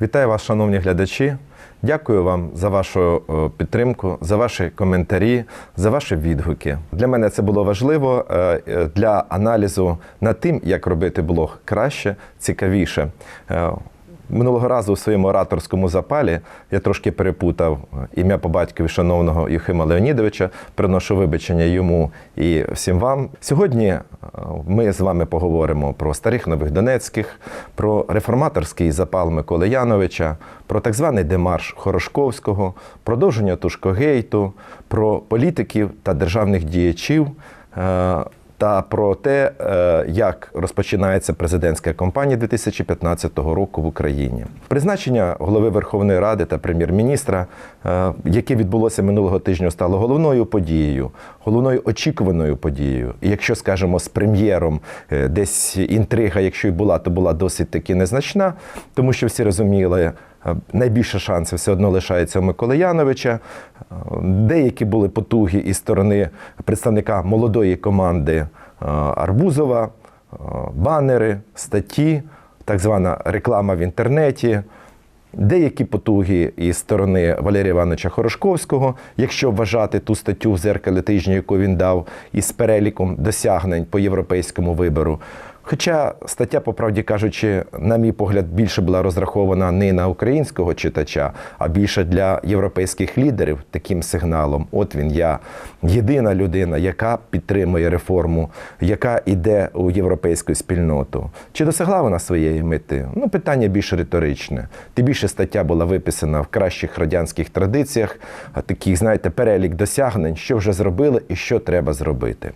Вітаю вас, шановні глядачі. Дякую вам за вашу е, підтримку, за ваші коментарі, за ваші відгуки. Для мене це було важливо е, е, для аналізу над тим, як робити блог краще, цікавіше. Е, Минулого разу у своєму ораторському запалі я трошки перепутав ім'я по батькові шановного Юхима Леонідовича. Приношу вибачення йому і всім вам. Сьогодні е, ми з вами поговоримо про старих нових Донецьких, про реформаторський запал Миколи Яновича, про так званий демарш Хорошковського, продовження Тушкогейту, про політиків та державних діячів. Та про те, е, як розпочинається президентська кампанія 2015 року в Україні. Призначення голови Верховної Ради та прем'єр-міністра, е, яке відбулося минулого тижня, стало головною подією, головною очікуваною подією. І якщо скажемо з прем'єром, е, десь інтрига, якщо й була, то була досить таки незначна, тому що всі розуміли. Е, Найбільше шансів все одно лишається у Миколи. Е, Деякі були потуги із сторони представника молодої команди е, Арбузова, банери, статті, так звана реклама в інтернеті. Деякі потуги із сторони Валерія Івановича Хорошковського, якщо вважати ту статтю в зеркалі тижня, яку він дав із переліком досягнень по європейському вибору. Хоча стаття, по правді кажучи, на мій погляд, більше була розрахована не на українського читача, а більше для європейських лідерів таким сигналом. От він, я єдина людина, яка підтримує реформу, яка йде у європейську спільноту. Чи досягла вона своєї мети? Ну, питання більш риторичне. Тим більше стаття була виписана в кращих радянських традиціях, а такий, знаєте, перелік досягнень, що вже зробили і що треба зробити.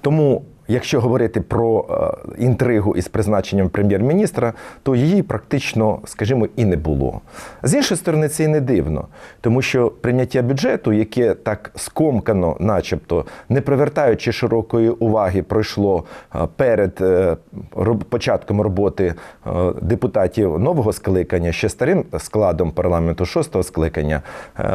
Тому, якщо говорити про е, інтригу із призначенням прем'єр-міністра, то її практично, скажімо, і не було. З іншої сторони, це і не дивно, тому що прийняття бюджету, яке так скомкано, начебто, не привертаючи широкої уваги, пройшло е, перед е, початком роботи депутатів нового скликання, ще старим складом парламенту шостого скликання,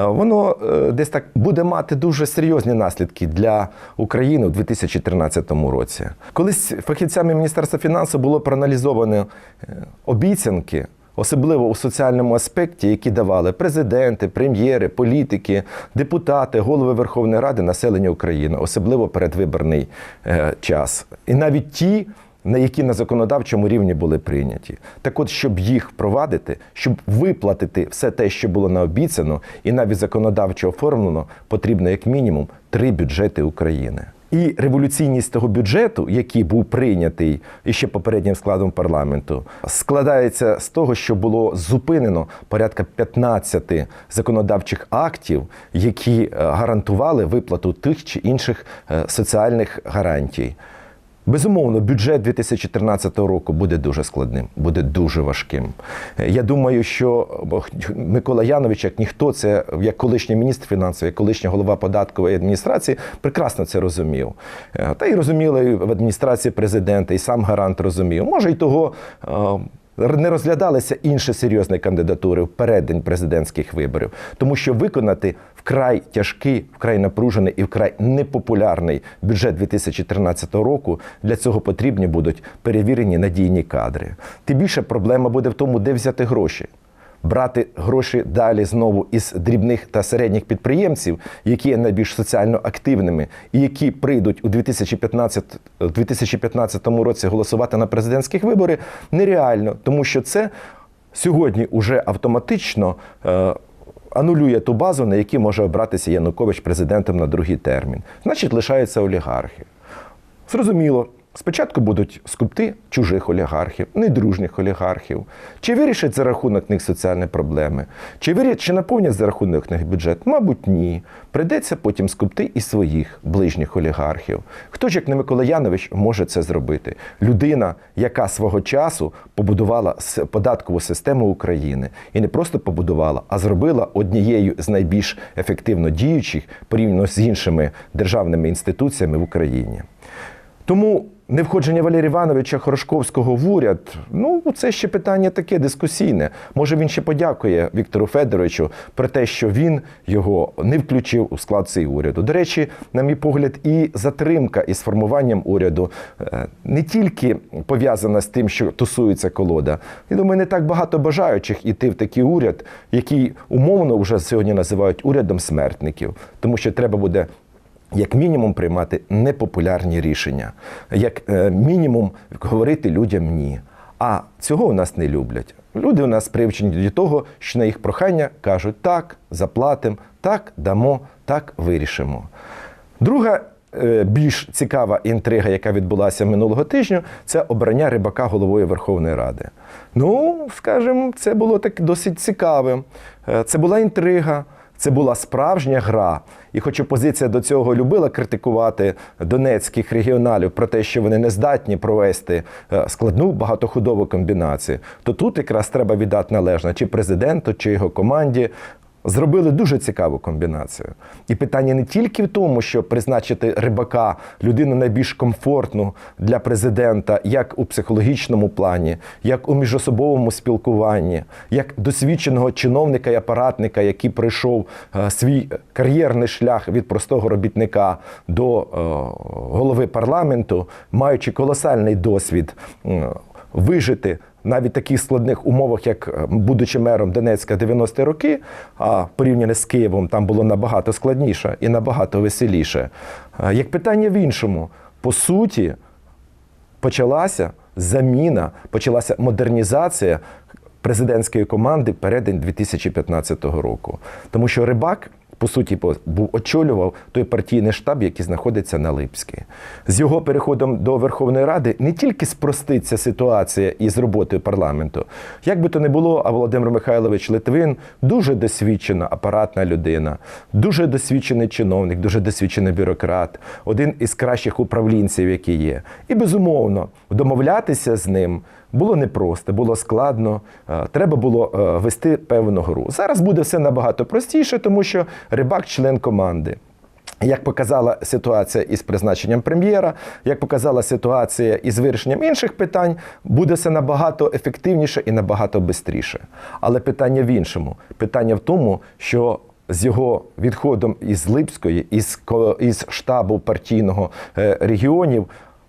воно десь так буде мати дуже серйозні наслідки для України у 2013 році. Колись фахівцями Міністерства фінансів було проаналізовано е, обіцянки. Особливо у соціальному аспекті, які давали президенти, прем'єри, політики, депутати, голови Верховної Ради, населення України, особливо передвиборний е, час. І навіть ті, на які на законодавчому рівні були прийняті. Так от, щоб їх впровадити, щоб виплатити все те, що було наобіцяно, і навіть законодавчо оформлено, потрібно як мінімум три бюджети України. І революційність того бюджету, який був прийнятий іще попереднім складом парламенту, складається з того, що було зупинено порядка 15 законодавчих актів, які е, гарантували виплату тих чи інших е, соціальних гарантій. Безумовно, бюджет 2014 року буде дуже складним, буде дуже важким. Е, Я думаю, що Микола Янович, як ніхто, це як колишній міністр фінансів, як колишній голова податкової адміністрації, прекрасно це розумів. Е, Та й розуміли в адміністрації президента, і сам гарант розумів. Може, й того. Не розглядалися інші серйозні кандидатури в переддень президентських виборів, тому що виконати вкрай тяжкий, вкрай напружений і вкрай непопулярний бюджет 2013 року для цього потрібні будуть перевірені надійні кадри. Тим більше проблема буде в тому, де взяти гроші. Брати гроші далі знову із дрібних та середніх підприємців, які є найбільш соціально активними, і які прийдуть у 2015, 2015 році голосувати на президентських вибори, нереально, тому що це сьогодні уже автоматично. Е, Анулює ту базу, на якій може обратися Янукович президентом на другий термін. Значить, лишаються олігархи. Зрозуміло, спочатку будуть скупти чужих олігархів, недружніх олігархів. Чи вирішать за рахунок них соціальні проблеми? Чи вирішать, чи наповнять за рахунок них бюджет? Мабуть, ні. Прийдеться потім скупти і своїх ближніх олігархів. Хто ж, як не Микола Янович, може це зробити? Людина, яка свого часу побудувала податкову систему України. І не просто побудувала, а зробила однією з найбільш ефективно діючих порівняно з іншими державними інституціями в Україні. Тому не входження Валерія Івановича Хорошковського в уряд, ну це ще питання таке дискусійне. Може він ще подякує Віктору Федоровичу про те, що він його не включив у склад цього уряду. До речі, на мій погляд, і затримка із формуванням уряду е, не тільки пов'язана з тим, що тусується колода. Я думаю, не так багато бажаючих іти в такий уряд, який умовно вже сьогодні називають урядом смертників, тому що треба буде як мінімум приймати непопулярні рішення, як е, мінімум говорити людям ні. А цього у нас не люблять. Люди у нас привчені до того, що на їх прохання кажуть так, заплатимо, так дамо, так вирішимо. Друга е, більш цікава інтрига, яка відбулася минулого тижня, це обрання рибака головою Верховної Ради. Ну, скажімо, це було так досить цікавим. Е, Це була інтрига. Це була справжня гра. І хоч опозиція до цього любила критикувати донецьких регіоналів про те, що вони не здатні провести е, складну багатоходову комбінацію, то тут якраз треба віддати належне чи президенту, чи його команді. Зробили дуже цікаву комбінацію. І питання не тільки в тому, щоб призначити рибака, людину найбільш комфортну для президента, як у психологічному плані, як у міжособовому спілкуванні, як досвідченого чиновника і апаратника, який пройшов е, свій кар'єрний шлях від простого робітника до е, голови парламенту, маючи колосальний досвід вижити навіть в таких складних умовах, як е, будучи мером Донецька 90-ті роки, а порівняно з Києвом там було набагато складніше і набагато веселіше. Е, Як питання в іншому, по суті, почалася заміна, почалася модернізація президентської команди передень 2015 року. Тому що рибак. По суті, був очолював той партійний штаб, який знаходиться на Липській. З його переходом до Верховної Ради не тільки спроститься ситуація із роботою парламенту. Як би то не було, а Володимир Михайлович Литвин дуже досвідчена апаратна людина, дуже досвідчений чиновник, дуже досвідчений бюрократ, один із кращих управлінців, які є. І безумовно, домовлятися з ним було непросто, було складно. е, Треба було е, вести певну гру. Зараз буде все набагато простіше, тому що рибак член команди. Як показала ситуація із призначенням прем'єра, як показала ситуація із вирішенням інших питань, буде все набагато ефективніше і набагато швидше. Але питання в іншому. Питання в тому, що з його відходом із Липської, із, із штабу партійного е, регіонів.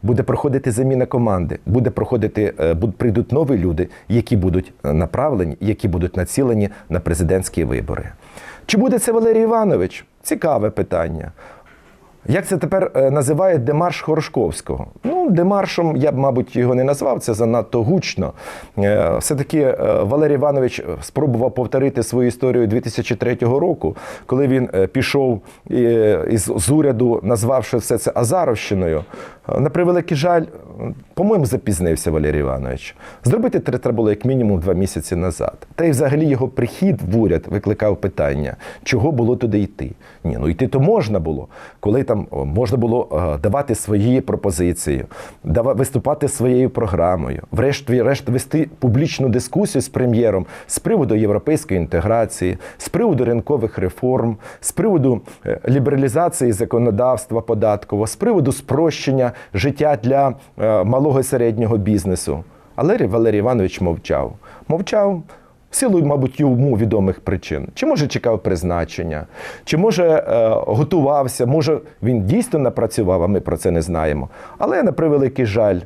Буде проходити заміна команди, буде проходити, е, прийдуть нові люди, які будуть е, направлені, які будуть націлені на президентські вибори. Чи буде це Валерій Іванович? Цікаве питання. Як це тепер е, називають демарш Хорошковського? Ну, демаршем я б, мабуть, його не назвав, це занадто гучно. Все-таки Валерій Іванович спробував повторити свою історію 2003 року, коли він пішов із з уряду, назвавши все це Азаровщиною. На превеликий жаль, по-моєму, запізнився Валерій Іванович. Зробити треба було як мінімум два місяці назад. Та й взагалі його прихід в уряд викликав питання, чого було туди йти. Ні, ну йти то можна було, коли там можна було е, давати свої пропозиції, виступати своєю програмою, врешті-решт вести публічну дискусію з прем'єром з приводу європейської інтеграції, з приводу ринкових реформ, з приводу е, лібералізації законодавства податкового, з приводу спрощення життя для е, малого і середнього бізнесу. Але Валерій Іванович мовчав. Мовчав в мабуть, йому відомих причин. Чи може чекав призначення, чи може е, готувався, може він дійсно напрацював, а ми про це не знаємо. Але на превеликий жаль,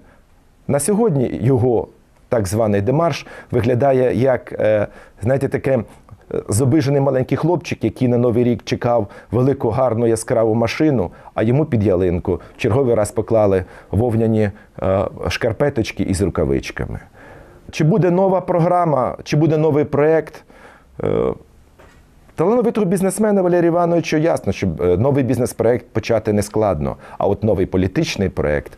на сьогодні його так званий демарш виглядає як, е, знаєте, таке. Зобижений маленький хлопчик, який на новий рік чекав велику гарну яскраву машину, а йому під ялинку в черговий раз поклали вовняні е, шкарпеточки із рукавичками. Чи буде нова програма, чи буде новий проєкт? Е, Талановитого бізнесмена Валерія Івановича ясно, що е, новий бізнес-проєкт почати не складно, а от новий політичний проєкт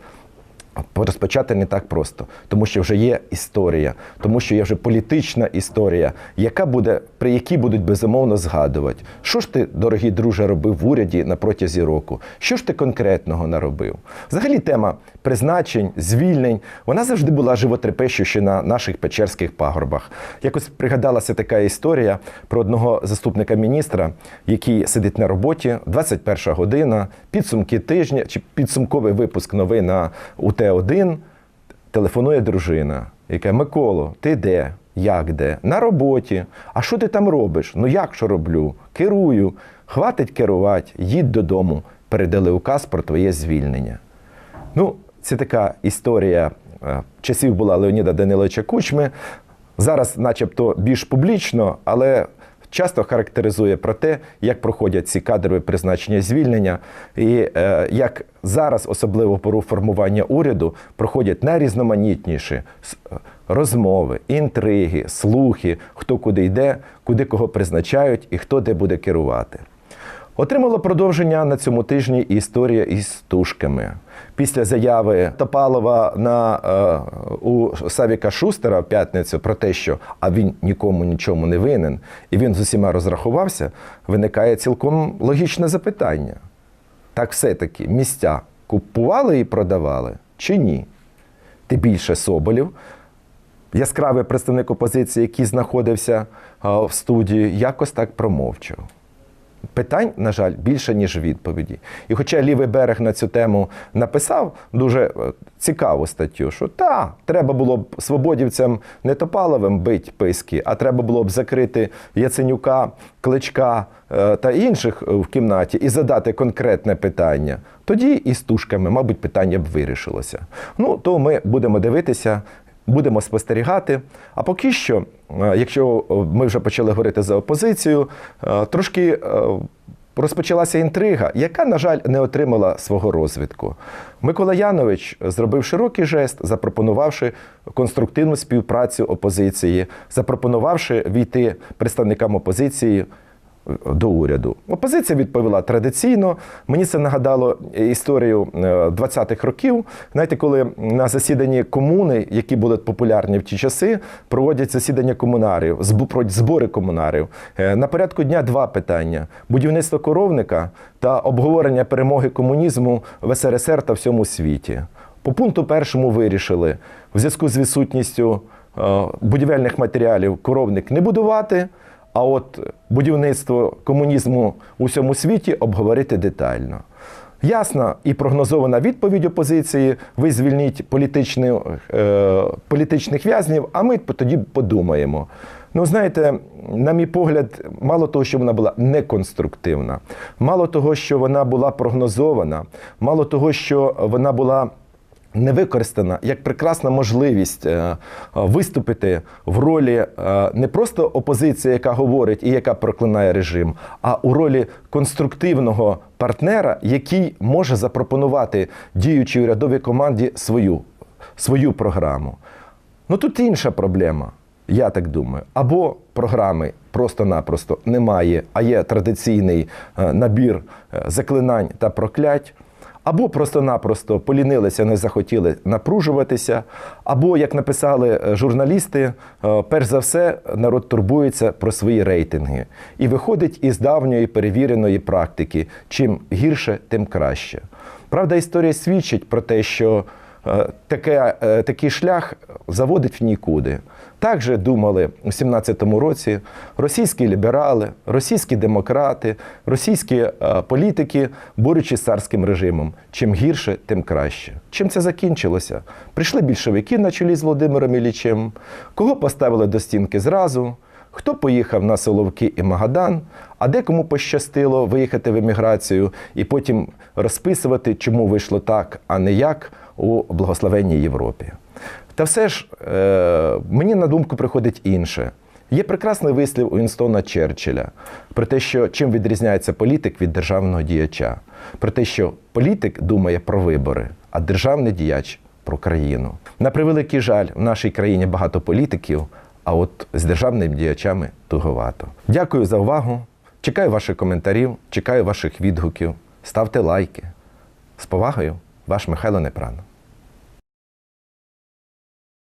розпочати не так просто, тому що вже є історія, тому що є вже політична історія, яка буде, при якій будуть безумовно згадувати, що ж ти, дорогий друже, робив в уряді на протязі року, що ж ти конкретного наробив. Взагалі, тема призначень, звільнень, вона завжди була животрепещуща на наших печерських пагорбах. Якось пригадалася така історія про одного заступника міністра, який сидить на роботі, 21 година, підсумки тижня чи підсумковий випуск новин на УТ Т1 телефонує дружина, яка Миколо, ти де? Як де? На роботі. А що ти там робиш? Ну як що роблю? Керую. Хватить керувати, їдь додому. Передали указ про твоє звільнення. Ну, це така історія е, часів була Леоніда Даниловича Кучми. Зараз, начебто, більш публічно, але часто характеризує про те, як проходять ці кадрові призначення звільнення, і е, як зараз, особливо в пору формування уряду, проходять найрізноманітніші е, розмови, інтриги, слухи, хто куди йде, куди кого призначають і хто де буде керувати. Отримала продовження на цьому тижні історія із тушками. Після заяви Топалова на, е, у Савіка Шустера в п'ятницю про те, що а він нікому нічому не винен, і він з усіма розрахувався, виникає цілком логічне запитання. Так все-таки місця купували і продавали чи ні? Ти більше Соболів, яскравий представник опозиції, який знаходився а, в студії, якось так промовчав. Питань, на жаль, більше, ніж відповіді. І хоча лівий берег на цю тему написав дуже е, цікаву статтю, що та, треба було б свободівцям не Топаловим бить писки, а треба було б закрити Яценюка, Кличка е, та інших в кімнаті і задати конкретне питання. Тоді і з тушками, мабуть, питання б вирішилося. Ну, то ми будемо дивитися, будемо спостерігати. А поки що, е, якщо е, ми вже почали говорити за опозицію, е, трошки розпочалася інтрига, яка, на жаль, не отримала свого розвитку. Микола Янович зробив широкий жест, запропонувавши конструктивну співпрацю опозиції, запропонувавши війти представникам опозиції до уряду. Опозиція відповіла традиційно. Мені це нагадало історію е, 20-х років. Знаєте, коли на засіданні комуни, які були популярні в ті часи, проводять засідання комунарів, збори комунарів. Е, На порядку дня два питання: будівництво коровника та обговорення перемоги комунізму в СРСР та всьому світі. По пункту першому вирішили в зв'язку з відсутністю е, будівельних матеріалів коровник не будувати. А от будівництво комунізму у всьому світі обговорити детально. Ясна і прогнозована відповідь опозиції: ви звільніть політичні, е, політичних в'язнів, а ми тоді подумаємо. Ну, знаєте, на мій погляд, мало того, що вона була неконструктивна, мало того, що вона була прогнозована, мало того, що вона була не використана як прекрасна можливість е, виступити в ролі е, не просто опозиції, яка говорить і яка проклинає режим, а у ролі конструктивного партнера, який може запропонувати діючій урядовій команді свою, свою програму. Ну тут інша проблема, я так думаю. Або програми просто-напросто немає, а є традиційний е, набір заклинань та проклять. Або просто-напросто полінилися, не захотіли напружуватися, або, як написали е, журналісти, е, перш за все народ турбується про свої рейтинги і виходить із давньої перевіреної практики: чим гірше, тим краще. Правда, історія свідчить про те, що е, таке, такий шлях заводить в нікуди. Так же думали у 17-му році російські ліберали, російські демократи, російські е, політики, борючись з царським режимом. Чим гірше, тим краще. Чим це закінчилося? Прийшли більшовики на чолі з Володимиром Іллічем, кого поставили до стінки зразу. Хто поїхав на Соловки і Магадан, а декому пощастило виїхати в еміграцію і потім розписувати, чому вийшло так, а не як у благословенній Європі. Та все ж е, мені на думку приходить інше. Є прекрасний вислів Уінстона Черчилля про те, що чим відрізняється політик від державного діяча, про те, що політик думає про вибори, а державний діяч про країну. На превеликий жаль, в нашій країні багато політиків, а от з державними діячами туговато. Дякую за увагу. Чекаю ваших коментарів, чекаю ваших відгуків. Ставте лайки. З повагою, ваш Михайло Непран.